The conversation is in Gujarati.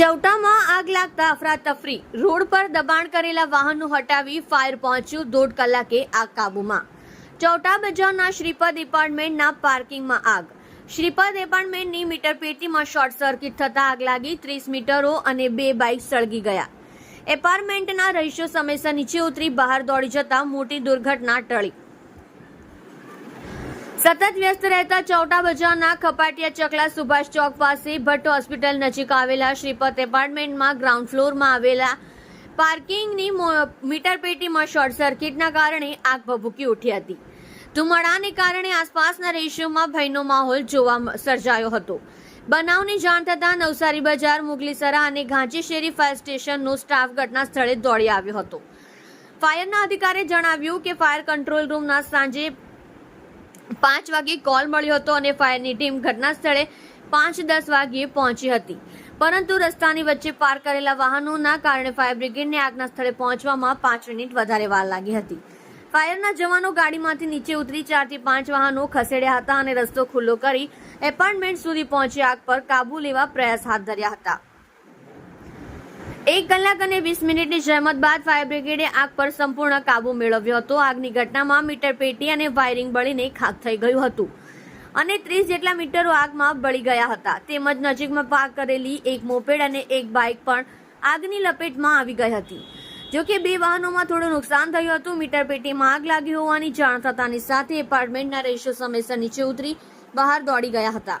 ચૌટામાં આગ લાગતા અફરાતફરી. રોડ પર દબાણ કરેલા વાહનો હટાવી ફાયર પહોંચ્યું દોઢ કલાકે આગ કાબૂમાં. ચૌટા બજારના શ્રીપદ એપાર્ટમેન્ટના પાર્કિંગમાં આગ. શ્રીપદ એપાર્ટમેન્ટની મીટર પેટીમાં શોર્ટ સર્કિટ થતા આગ લાગી ત્રીસ મીટરો અને બે બાઇક સળગી ગયા. એપાર્ટમેન્ટના રહીશો સમયસર નીચે ઉતરી બહાર દોડી જતા મોટી દુર્ઘટના ટળી. સતત વ્યસ્ત રહેતા ચૌટા બજારના ખપાટિયા ચકલા સુભાષ ચોક પાસે ભટ્ટ હોસ્પિટલ નજીક આવેલા શ્રીપત એપાર્ટમેન્ટમાં ગ્રાઉન્ડ ફ્લોરમાં આવેલા પાર્કિંગની મીટર પેટીમાં શોર્ટ સર્કિટના કારણે આગ ભભૂકી ઉઠી હતી. ધુમાડાને કારણે આસપાસના રેશિયોમાં ભયનો માહોલ જોવા સર્જાયો હતો. બનાવની જાણ થતાં નવસારી બજાર, મુગલીસરા અને ઘાંચી શેરી ફાયર સ્ટેશનનો સ્ટાફ ઘટના સ્થળે દોડી આવ્યો હતો. ફાયરના અધિકારીએ જણાવ્યું કે ફાયર કંટ્રોલ રૂમના સાંજે પાંચ વાગે કોલ મળ્યો હતો અને ફાયરની ટીમ ઘટના સ્થળે પાંચ દસ વાગ્યે પહોંચી હતી. પરંતુ રસ્તાની વચ્ચે પાર્ક કરેલા વાહનોના કારણે ફાયર બ્રિગેડને આગના સ્થળે પહોંચવામાં પાંચ મિનિટ વધારે વાર લાગી હતી. ફાયરના જવાનો ગાડીમાંથી નીચે ઉતરી ચારથી પાંચ વાહનો ખસેડ્યા હતા અને રસ્તો ખુલ્લો કરી એપાર્ટમેન્ટ સુધી પહોંચી આગ પર કાબુ લેવા પ્રયાસ હાથ ધર્યા હતા. એક કલાક અને વીસ મિનિટની જહેમત બાદ ફાયર બ્રિગેડે આગ પર સંપૂર્ણ કાબુ મેળવ્યો હતો. આગની ઘટનામાં મીટર પેટી અને વાયરિંગ બળીને ખાક થઈ ગયું હતું. અને ત્રીસ જેટલા મીટરો આગમાં બળી ગયા હતા. તેમજ નજીકમાં પાર્ક કરેલી એક મોપેડ અને એક બાઇક પણ આગની લપેટમાં આવી ગઈ હતી. જો કે બે વાહનોમાં થોડું નુકસાન થયું હતું. મીટર પેટીમાં આગ લાગી હોવાની જાણ થતાની સાથે એપાર્ટમેન્ટના રહીશો સમયસર નીચે ઉતરી બહાર દોડી ગયા હતા.